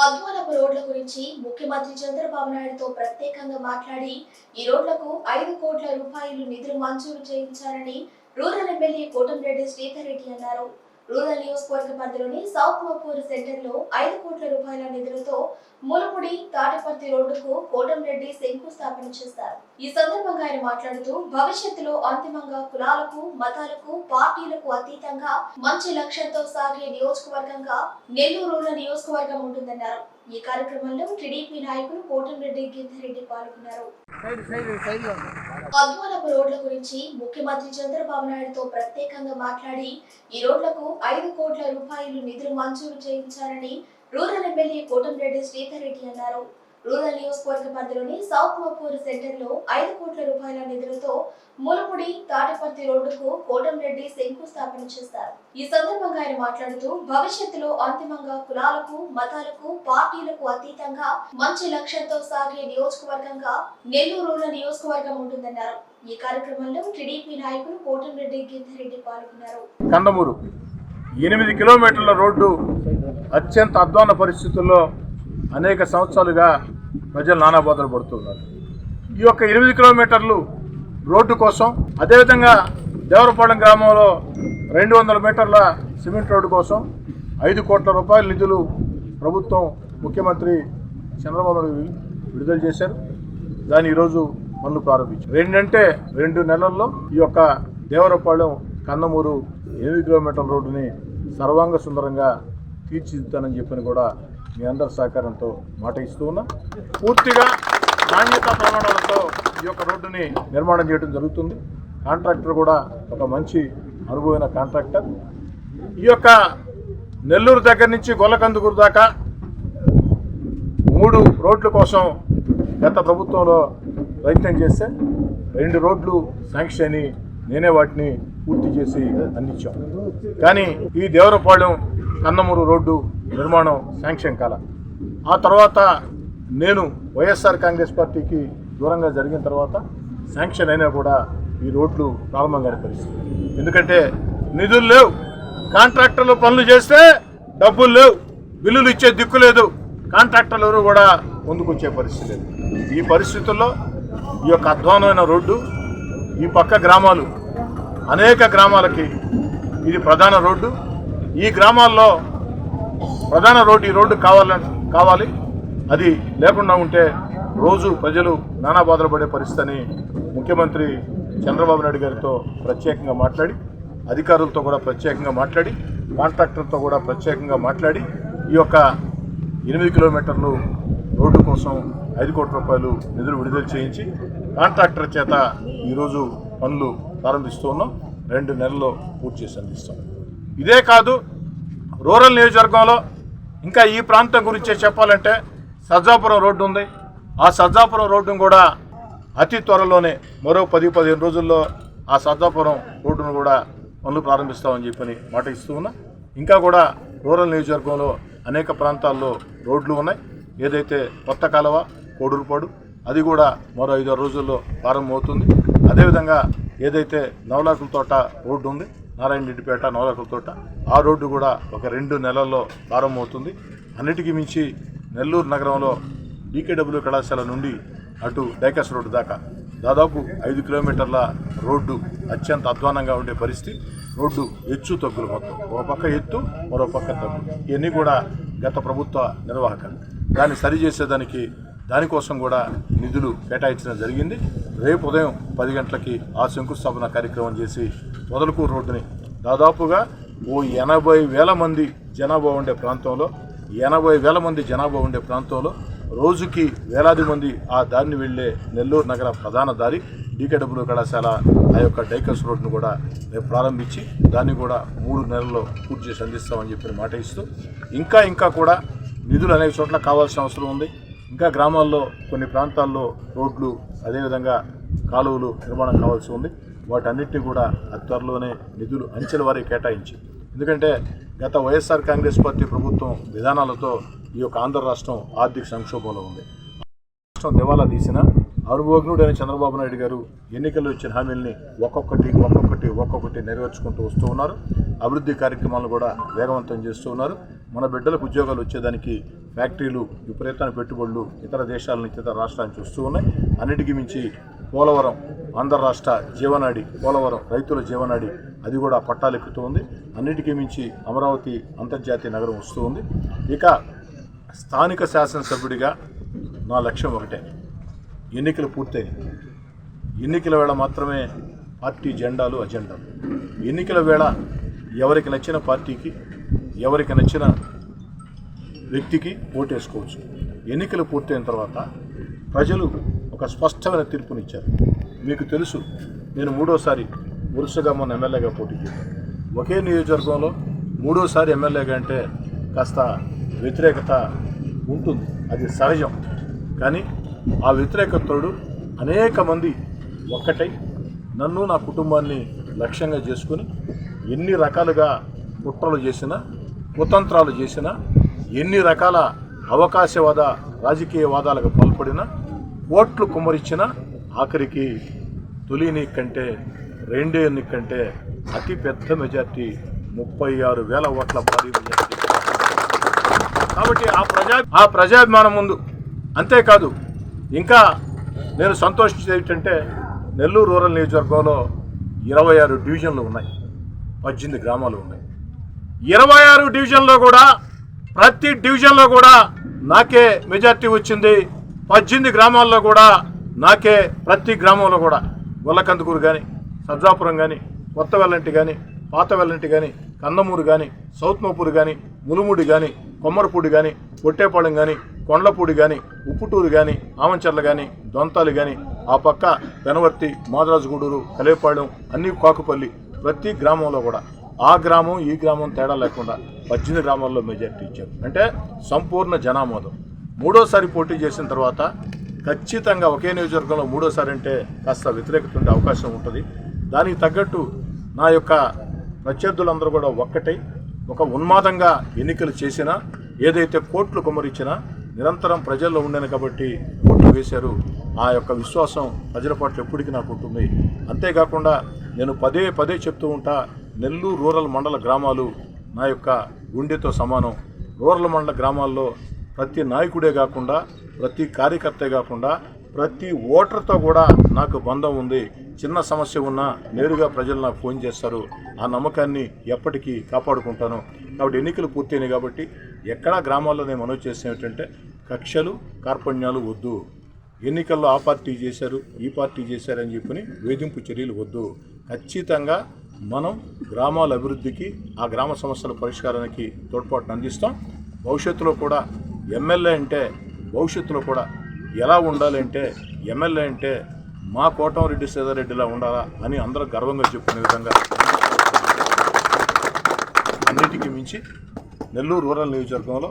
అద్వానపు రోడ్ల గురించి ముఖ్యమంత్రి చంద్రబాబు నాయుడుతో ప్రత్యేకంగా మాట్లాడి ఈ రోడ్లకు ఐదు కోట్ల రూపాయలు నిధులు మంజూరు చేయించారని రూరల్ ఎమ్మెల్యే కోటంరెడ్డి శ్రీధర్ రెడ్డి అన్నారు. రూరల్ నియోజకవర్గ పరిధిలోని సౌత్ మోపూర్ సెంటర్లో ఐదు కోట్ల రూపాయల నిధులతో మూలపూడి తాటపర్తి రోడ్డుకు కోటంరెడ్డి శంకుస్థాపన చేశారు. ఈ సందర్భంగా ఆయన మాట్లాడుతూ భవిష్యత్తులో అంతిమంగా కులాలకు మతాలకు పార్టీలకు అతీతంగా మంచి లక్ష్యంతో సాగే నియోజకవర్గంగా నెల్లూరు రూరల్ నియోజకవర్గం ఉంటుందన్నారు. ఈ కార్యక్రమంలో టీడీపీ నాయకులు కోటంరెడ్డి గిద్దరెడ్డి పాల్గొన్నారు. సైడ్ రోడ్ల గురించి ముఖ్యమంత్రి చంద్రబాబు నాయుడుతో ప్రత్యేకంగా మాట్లాడి ఈ రోడ్లకు ఐదు కోట్ల రూపాయలు నిధులు మంజూరు చేయించారని రూరల్ ఎమ్మెల్యే కోటంరెడ్డి శ్రీధర్ రెడ్డి అన్నారు. రూరల్ నియోజకవర్గ పరిధిలోని సౌత్ మోపూర్ సెంటర్లో ఐదు కోట్ల రూపాయల నిధులతో మూలపూడి తాటిపర్తి రోడ్డుకు కోటంరెడ్డి శంకుస్థాపన చేశారు. ఈ సందర్భంగా ఆయన మాట్లాడుతూ భవిష్యత్తులో అంతిమంగా కులాలకు మతాలకు పార్టీలకు అతీతంగా మంచి లక్ష్యంతో సాగే నియోజకవర్గంగా నెల్లూరు రూరల్ నియోజకవర్గం ఉంటుందన్నారు. ఈ కార్యక్రమంలో టీడీపీ నాయకులు కోటంరెడ్డి గిద్దరెడ్డి పాల్గొన్నారు. కందమూరు ఎనిమిది కిలోమీటర్ల రోడ్డు అత్యంత అధ్వాన పరిస్థితుల్లో అనేక సంవత్సరాలుగా ప్రజలు నానాబాధలు పడుతున్నారు. ఈ యొక్క ఎనిమిది కిలోమీటర్లు రోడ్డు కోసం అదేవిధంగా దేవరపాలెం గ్రామంలో రెండు వందల మీటర్ల సిమెంట్ రోడ్డు కోసం ఐదు కోట్ల రూపాయల నిధులు ప్రభుత్వం ముఖ్యమంత్రి చంద్రబాబు నాయుడు విడుదల చేశారు. దాన్ని ఈరోజు పనులు ప్రారంభించారు. రెండంటే రెండు నెలల్లో ఈ యొక్క దేవరపాలెం కందమూరు ఎనిమిది కిలోమీటర్ల రోడ్డుని సర్వాంగ సుందరంగా తీర్చిదిద్దానని చెప్పని కూడా మీ అందరి సహకారంతో మాట ఇస్తూ ఉన్నా. పూర్తిగా నాణ్యత ప్రమాణాలతో ఈ యొక్క రోడ్డుని నిర్మాణం చేయడం జరుగుతుంది. కాంట్రాక్టర్ కూడా ఒక మంచి అనుభవమైన కాంట్రాక్టర్. ఈ యొక్క నెల్లూరు దగ్గర నుంచి గొల్లకందుకూరు దాకా మూడు రోడ్ల కోసం గత ప్రభుత్వంలో ప్రయత్నం చేస్తే రెండు రోడ్లు శాంక్షన్ అని నేనే వాటిని పూర్తి చేసి అందించాం. కానీ ఈ దేవరపాళెం కన్నమూరు రోడ్డు నిర్మాణం శాంక్షన్ కాల. ఆ తర్వాత నేను వైఎస్ఆర్ కాంగ్రెస్ పార్టీకి దూరంగా జరిగిన తర్వాత శాంక్షన్ అయినా కూడా ఈ రోడ్లు ప్రారంభం కాని పరిస్థితి. ఎందుకంటే నిధులు లేవు. కాంట్రాక్టర్లు పనులు చేస్తే డబ్బులు లేవు. బిల్లులు ఇచ్చే దిక్కు లేదు. కాంట్రాక్టర్లు ఎవరు కూడా ముందుకొచ్చే పరిస్థితి లేదు. ఈ పరిస్థితుల్లో ఈ యొక్క అధ్వానమైన రోడ్డు ఈ పక్క గ్రామాలు అనేక గ్రామాలకి ఇది ప్రధాన రోడ్డు. ఈ గ్రామాల్లో ప్రధాన రోడ్డు ఈ రోడ్డు కావాలని కావాలి. అది లేకుండా ఉంటే రోజు ప్రజలు నానా బాధలు పడే పరిస్థితి ముఖ్యమంత్రి చంద్రబాబు నాయుడు గారితో ప్రత్యేకంగా మాట్లాడి అధికారులతో కూడా ప్రత్యేకంగా మాట్లాడి కాంట్రాక్టర్తో కూడా ప్రత్యేకంగా మాట్లాడి ఈ యొక్క ఎనిమిది కిలోమీటర్లు రోడ్డు కోసం ఐదు కోట్ల రూపాయలు నిధులు విడుదల చేయించి కాంట్రాక్టర్ చేత ఈరోజు పనులు ప్రారంభిస్తూ ఉన్నాం. రెండు నెలల్లో పూర్తి చేసి అందిస్తాం. ఇదే కాదు రూరల్ నియోజకవర్గంలో ఇంకా ఈ ప్రాంతం గురించి చెప్పాలంటే సజ్జాపురం రోడ్డు ఉంది. ఆ సజ్జాపురం రోడ్డును కూడా అతి త్వరలోనే మరో పది పదిహేను రోజుల్లో ఆ సజ్జాపురం రోడ్డును కూడా పనులు ప్రారంభిస్తామని చెప్పని మాట ఇస్తూ ఉన్నా. ఇంకా కూడా రూరల్ నియోజకవర్గంలో అనేక ప్రాంతాల్లో రోడ్లు ఉన్నాయి. ఏదైతే కొత్త కాలువ కోడూరుపాడు అది కూడా మరో ఐదారు రోజుల్లో ప్రారంభమవుతుంది. అదేవిధంగా ఏదైతే నవలాకుల తోట రోడ్డు ఉంది నారాయణ రెడ్డిపేట ఆ రోడ్డు కూడా ఒక రెండు నెలల్లో ప్రారంభమవుతుంది. అన్నిటికీ మించి నెల్లూరు నగరంలో డీకేడబ్ల్యూ కళాశాల నుండి అటు డైకాస్ రోడ్డు దాకా దాదాపు ఐదు కిలోమీటర్ల రోడ్డు అత్యంత అధ్వానంగా ఉండే పరిస్థితి. రోడ్డు ఎచ్చు తగ్గులు మొత్తం. ఒక పక్క ఎత్తు మరో పక్క తగ్గు. ఇవన్నీ కూడా గత ప్రభుత్వ నిర్వాహకం దాన్ని సరిచేసేదానికి దానికోసం కూడా నిధులు కేటాయించడం జరిగింది. రేపు ఉదయం పది గంటలకి ఆ శంకుస్థాపన కార్యక్రమం చేసి మొదలకూరు రోడ్డుని. దాదాపుగా ఓ ఎనభై వేల మంది జనాభా ఉండే ప్రాంతంలో ఎనభై వేల మంది జనాభా ఉండే ప్రాంతంలో రోజుకి వేలాది మంది ఆ దారిని వెళ్ళే నెల్లూరు నగర ప్రధాన దారి డీకేడబ్ల్యూ కళాశాల ఆ యొక్క డైకస్ రోడ్ను కూడా రేపు ప్రారంభించి దాన్ని కూడా మూడు నెలల్లో పూర్తి చేసి అందిస్తామని చెప్పిన మాట ఇస్తూ ఇంకా ఇంకా కూడా నిధులు అనేక చోట్ల కావాల్సిన అవసరం ఉంది. ఇంకా గ్రామాల్లో కొన్ని ప్రాంతాల్లో రోడ్లు అదేవిధంగా కాలువలు నిర్మాణం కావాల్సి ఉంది. వాటన్నిటిని కూడా అతి త్వరలోనే నిధులు అంచెల వారీ కేటాయించి. ఎందుకంటే గత వైఎస్ఆర్ కాంగ్రెస్ పార్టీ ప్రభుత్వం విధానాలతో ఈ యొక్క ఆంధ్ర రాష్ట్రం ఆర్థిక సంక్షోభంలో ఉంది. రాష్ట్రం దివాలా తీసిన అనుభవజ్ఞుడైన చంద్రబాబు నాయుడు గారు ఎన్నికల్లో ఇచ్చిన హామీల్ని ఒక్కొక్కటి ఒక్కొక్కటి ఒక్కొక్కటి నెరవేర్చుకుంటూ వస్తూ ఉన్నారు. అభివృద్ధి కార్యక్రమాలు కూడా వేగవంతం చేస్తూ ఉన్నారు. మన బిడ్డలకు ఉద్యోగాలు వచ్చేదానికి ఫ్యాక్టరీలు విపరీతమైన పెట్టుబడులు ఇతర దేశాల నుంచి ఇతర రాష్ట్రాల నుంచి వస్తూ ఉన్నాయి. అన్నిటికీ మించి పోలవరం ఆంధ్ర రాష్ట్ర జీవనాడి పోలవరం రైతుల జీవనాడి అది కూడా పట్టాలెక్కుతూ ఉంది అన్నిటికీ మించి అమరావతి అంతర్జాతీయ నగరం వస్తూ ఉంది. ఇక స్థానిక శాసనసభ్యుడిగా నా లక్ష్యం ఒకటే. ఎన్నికలు పూర్తయినాయి. ఎన్నికల వేళ మాత్రమే పార్టీ జెండాలు అజెండాలు. ఎన్నికల వేళ ఎవరికి నచ్చిన పార్టీకి ఎవరికి నచ్చిన వ్యక్తికి ఓటేసుకోవచ్చు. ఎన్నికలు పూర్తయిన తర్వాత ప్రజలు ఒక స్పష్టమైన తీర్పునిచ్చారు. మీకు తెలుసు నేను మూడోసారి వరుసగా మొన్న ఎమ్మెల్యేగా పోటీ చేశాను. ఒకే నియోజకవర్గంలో మూడోసారి ఎమ్మెల్యేగా అంటే కాస్త వ్యతిరేకత ఉంటుంది. అది సహజం. కానీ ఆ వ్యతిరేకతడు అనేక మంది ఒక్కటై నన్ను నా కుటుంబాన్ని లక్ష్యంగా చేసుకుని ఎన్ని రకాలుగా కుట్రలు చేసినా కుతంత్రాలు చేసినా ఎన్ని రకాల అవకాశవాద రాజకీయవాదాలకు పాల్పడినా ఓట్లు కుమ్మరించిన ఆఖరికి తొలి కంటే రెండే కంటే అతి పెద్ద మెజార్టీ ముప్పై ఆరు వేల ఓట్ల భారీ మెజార్టీ. కాబట్టి ఆ ప్రజా ఆ ప్రజాభిమానం ముందు. అంతేకాదు ఇంకా నేను సంతోషించేది ఏంటంటే నెల్లూరు రూరల్ నియోజకవర్గంలో ఇరవై ఆరు డివిజన్లు ఉన్నాయి పద్దెనిమిది గ్రామాలు ఉన్నాయి. ఇరవై ఆరు డివిజన్లో కూడా ప్రతి డివిజన్లో కూడా నాకే మెజార్టీ వచ్చింది. పద్దెనిమిది గ్రామాల్లో కూడా నాకే ప్రతి గ్రామంలో కూడా గొల్లకందుకూరు కానీ సర్జాపురం కానీ కొత్త వెల్లంటి కానీ పాత వెల్లంటి కానీ కందమూరు కానీ సౌత్ మోపూరు కానీ ములుముడి కానీ కొమ్మరపూడి కానీ పొట్టేపాళెం కానీ కొండలపూడి కానీ ఉప్పుటూరు కానీ ఆమంచర్ల కానీ దొంతాలు కానీ ఆ పక్క పెనవర్తి మాదరాజుగూడూరు కలేపాళెం అన్ని కాకుపల్లి ప్రతి గ్రామంలో కూడా ఆ గ్రామం ఈ గ్రామం తేడా లేకుండా పద్దెనిమిది గ్రామాల్లో మెజార్టీ ఇచ్చారు. అంటే సంపూర్ణ జనామోదం. మూడోసారి పోటీ చేసిన తర్వాత ఖచ్చితంగా ఒకే నియోజకవర్గంలో మూడోసారి అంటే కాస్త వ్యతిరేకత ఉండే అవకాశం ఉంటుంది. దానికి తగ్గట్టు నా యొక్క ప్రత్యర్థులందరూ కూడా ఒక్కటై ఒక ఉన్మాదంగా ఎన్నికలు చేసినా ఏదైతే కోట్లు కుమరించినా నిరంతరం ప్రజల్లో ఉండేను కాబట్టి ఓట్లు వేశారు. ఆ యొక్క విశ్వాసం ప్రజల పట్ల ఎప్పటికీ నాకు ఉంటుంది. అంతేకాకుండా నేను పదే పదే చెప్తూ ఉంటా నెల్లూరు రూరల్ మండల గ్రామాలు నా యొక్క గుండెతో సమానం. రూరల్ మండల గ్రామాల్లో ప్రతి నాయకుడే కాకుండా ప్రతి కార్యకర్తే కాకుండా ప్రతి ఓటర్తో కూడా నాకు బంధం ఉంది. చిన్న సమస్య ఉన్నా నేరుగా ప్రజలు నాకు ఫోన్ చేస్తారు. ఆ నమ్మకాన్ని ఎప్పటికీ కాపాడుకుంటాను. కాబట్టి ఎన్నికలు పూర్తయినాయి కాబట్టి ఎక్కడా గ్రామాల్లో నేను మనవి చేసిన ఏంటంటే కక్షలు కార్పణ్యాలు వద్దు. ఎన్నికల్లో ఆ పార్టీ చేశారు ఈ పార్టీ చేశారని చెప్పని వేధింపు చర్యలు వద్దు. ఖచ్చితంగా మనం గ్రామాల అభివృద్ధికి ఆ గ్రామ సమస్యల పరిష్కారానికి తోడ్పాటును అందిస్తాం. భవిష్యత్తులో కూడా ఎమ్మెల్యే అంటే భవిష్యత్తులో కూడా ఎలా ఉండాలంటే ఎమ్మెల్యే అంటే మా కోటంరెడ్డి సీదారెడ్డిలా ఉండాలా అని అందరూ గర్వంగా చెప్పుకునే విధంగా అన్నిటికీ మించి నెల్లూరు రూరల్ నియోజకవర్గంలో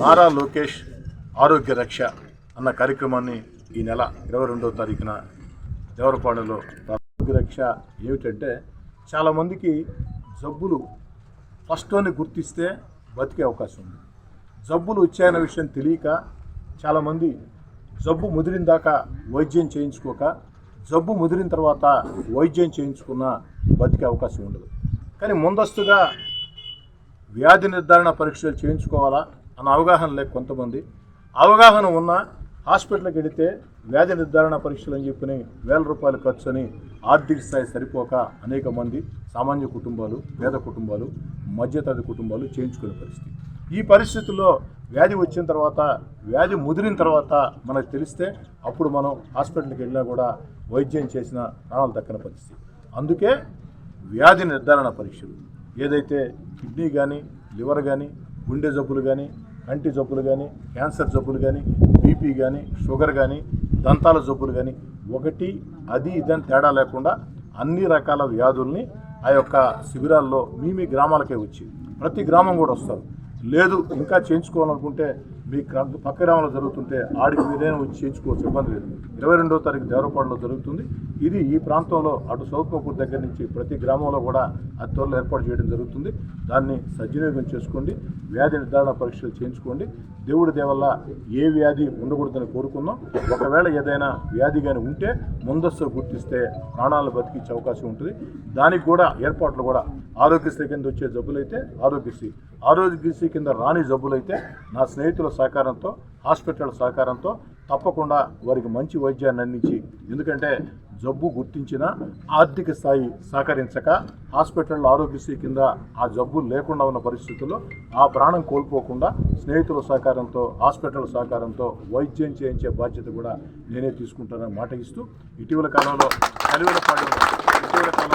నారా లోకేష్ ఆరోగ్య రక్ష అన్న కార్యక్రమాన్ని ఈ నెల ఇరవై రెండవ తారీఖున దేవరపాడులో. ఆరోగ్య రక్ష ఏమిటంటే చాలామందికి జబ్బులు ఫస్ట్లోనే గుర్తిస్తే బతికే అవకాశం ఉంది. జబ్బులు వచ్చాయన్న విషయం తెలియక చాలామంది జబ్బు ముదిరిన దాకా వైద్యం చేయించుకోక జబ్బు ముదిరిన తర్వాత వైద్యం చేయించుకున్న బతికే అవకాశం ఉండదు. కానీ ముందస్తుగా వ్యాధి నిర్ధారణ పరీక్షలు చేయించుకోవాలా అన్న అవగాహన లేక కొంతమంది. అవగాహన ఉన్న హాస్పిటల్కి వెళితే వ్యాధి నిర్ధారణ పరీక్షలు అని చెప్పిన వేల రూపాయలు ఖర్చు అని ఆర్థిక స్థాయి సరిపోక అనేక మంది సామాన్య కుటుంబాలు పేద కుటుంబాలు మధ్యతరగతి కుటుంబాలు చేయించుకునే పరిస్థితి. ఈ పరిస్థితుల్లో వ్యాధి వచ్చిన తర్వాత వ్యాధి ముదిరిన తర్వాత మనకు తెలిస్తే అప్పుడు మనం హాస్పిటల్కి వెళ్ళినా కూడా వైద్యం చేసిన ప్రాణాలు దక్కని పరిస్థితి. అందుకే వ్యాధి నిర్ధారణ పరీక్షలు ఏదైతే కిడ్నీ కానీ లివర్ కానీ గుండె జబ్బులు కానీ కంటి జబ్బులు కానీ క్యాన్సర్ జబ్బులు కానీ బీపీ కానీ షుగర్ కానీ దంతాల జబ్బులు కానీ ఒకటి అది ఇదని తేడా లేకుండా అన్ని రకాల వ్యాధుల్ని ఆ యొక్క శిబిరాల్లో మీ మీ గ్రామాలకే వచ్చి ప్రతి గ్రామం కూడా వస్తారు. లేదు ఇంకా చేయించుకోవాలనుకుంటే మీ గ్రా- పక్క గ్రామంలో జరుగుతుంటే ఆడికి మీరైనా వచ్చి చేయించుకోవచ్చు ఇబ్బంది లేదు. ఇరవై రెండో తారీఖు దేవరపాడులో జరుగుతుంది. ఇది ఈ ప్రాంతంలో అటు సౌత్మపూర్ దగ్గర నుంచి ప్రతి గ్రామంలో కూడా అతి త్వరలో ఏర్పాటు చేయడం జరుగుతుంది. దాన్ని సద్వినియోగం చేసుకోండి. వ్యాధి నిర్ధారణ పరీక్షలు చేయించుకోండి. దేవుడి దేవల్ల ఏ వ్యాధి ఉండకూడదని కోరుకుందాం. ఒకవేళ ఏదైనా వ్యాధి కానీ ఉంటే ముందస్తు గుర్తిస్తే ప్రాణాలు బతికించే అవకాశం ఉంటుంది. దానికి కూడా ఏర్పాట్లు కూడా ఆరోగ్యశ్రీ కింద వచ్చే జబ్బులైతే ఆరోగ్యశ్రీ. ఆరోగ్యశ్రీ కింద రాని జబ్బులైతే నా స్నేహితుల సహకారంతో హాస్పిటల్ సహకారంతో తప్పకుండా వారికి మంచి వైద్యాన్ని అందించి ఎందుకంటే జబ్బు గుర్తించిన ఆర్థిక స్థాయి సహకరించక హాస్పిటల్ ఆరోగ్యశ్రీ కింద ఆ జబ్బు లేకుండా ఉన్న పరిస్థితుల్లో ఆ ప్రాణం కోల్పోకుండా స్నేహితుల సహకారంతో హాస్పిటల్ సహకారంతో వైద్యం చేయించే బాధ్యత కూడా నేనే తీసుకుంటానని మాట ఇస్తూ ఇటీవల కాలంలో కలివెలపాడులో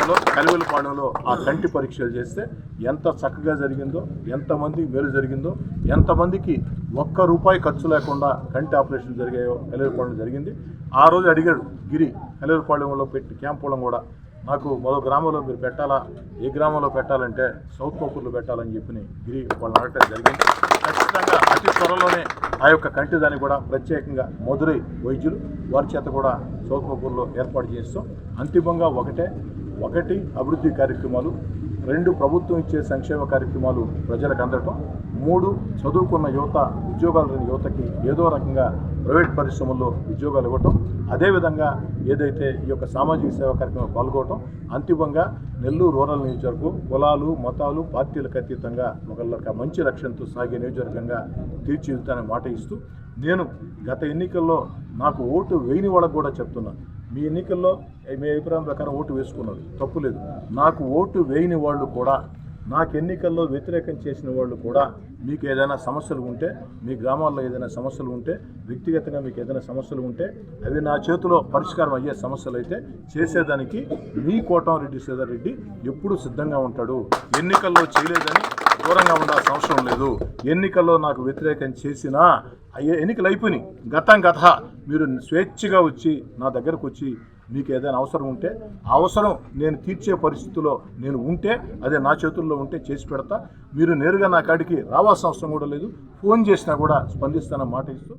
ఇటీవల కాలంలో ఆ కంటి పరీక్షలు చేస్తే ఎంత చక్కగా జరిగిందో ఎంతమంది మేలు జరిగిందో ఎంతమందికి ఒక్క రూపాయి ఖర్చు లేకుండా కంటి ఆపరేషన్ జరిగాయో కలివెలపాడులో జరిగింది. ఆ రోజు అడిగాడు గిరి కలివెలపాడులో పెట్టి క్యాంపులం కూడా నాకు మరో గ్రామంలో మీరు పెట్టాలా? ఏ గ్రామంలో పెట్టాలంటే సౌత్ మోపూర్లో పెట్టాలని చెప్పి గిరి వాళ్ళు అడగటం జరిగింది. ఖచ్చితంగా అతి త్వరలోనే ఆ యొక్క కంటి దాన్ని కూడా ప్రత్యేకంగా మధురై వైద్యులు వారి చేత కూడా సౌత్ మోపూర్లో ఏర్పాటు చేస్తాం. అంతిమంగా ఒకటే ఒకటి అభివృద్ధి కార్యక్రమాలు రెండు ప్రభుత్వం ఇచ్చే సంక్షేమ కార్యక్రమాలు ప్రజలకు అందటం మూడు చదువుకున్న యువత ఉద్యోగాలు లేని యువతకి ఏదో రకంగా ప్రైవేట్ పరిశ్రమల్లో ఉద్యోగాలు ఇవ్వటం అదేవిధంగా ఏదైతే ఈ యొక్క సామాజిక సేవా కార్యక్రమంలో పాల్గొనటం అంతిమంగా నెల్లూరు రూరల్ నియోజకవర్గం కులాలు మతాలు పార్టీలకు అతీతంగా ఒక మంచి లక్ష్యంతో సాగే నియోజకవర్గంగా తీర్చిదిద్దానని మాట ఇస్తూ నేను గత ఎన్నికల్లో నాకు ఓటు వేయని వాళ్ళకు కూడా చెప్తున్నాను మీ ఎన్నికల్లో మీ అభిప్రాయం ప్రకారం ఓటు వేసుకున్నారు తప్పు లేదు. నాకు ఓటు వేయని వాళ్ళు కూడా నాకు ఎన్నికల్లో వ్యతిరేకం చేసిన వాళ్ళు కూడా మీకు ఏదైనా సమస్యలు ఉంటే మీ గ్రామాల్లో ఏదైనా సమస్యలు ఉంటే వ్యక్తిగతంగా మీకు ఏదైనా సమస్యలు ఉంటే అవి నా చేతిలో పరిష్కారం అయ్యే సమస్యలు అయితే చేసేదానికి మీ కోటంరెడ్డి రెడ్డి ఎప్పుడు సిద్ధంగా ఉంటాడు. ఎన్నికల్లో చేయలేదని దూరంగా ఉండాల్సిన అవసరం లేదు. ఎన్నికల్లో నాకు వ్యతిరేకం చేసినా ఎన్నికలు అయిపోయినాయి. గతం గత మీరు స్వేచ్ఛగా వచ్చి నా దగ్గరకు వచ్చి మీకు ఏదైనా అవసరం ఉంటే ఆ అవసరం నేను తీర్చే పరిస్థితిలో నేను ఉంటే అదే నా చేతుల్లో ఉంటే చేసి పెడతా. మీరు నేరుగా నా కాడికి రావాల్సిన అవసరం కూడా లేదు. ఫోన్ చేసినా కూడా స్పందిస్తానని మాట ఇస్తూ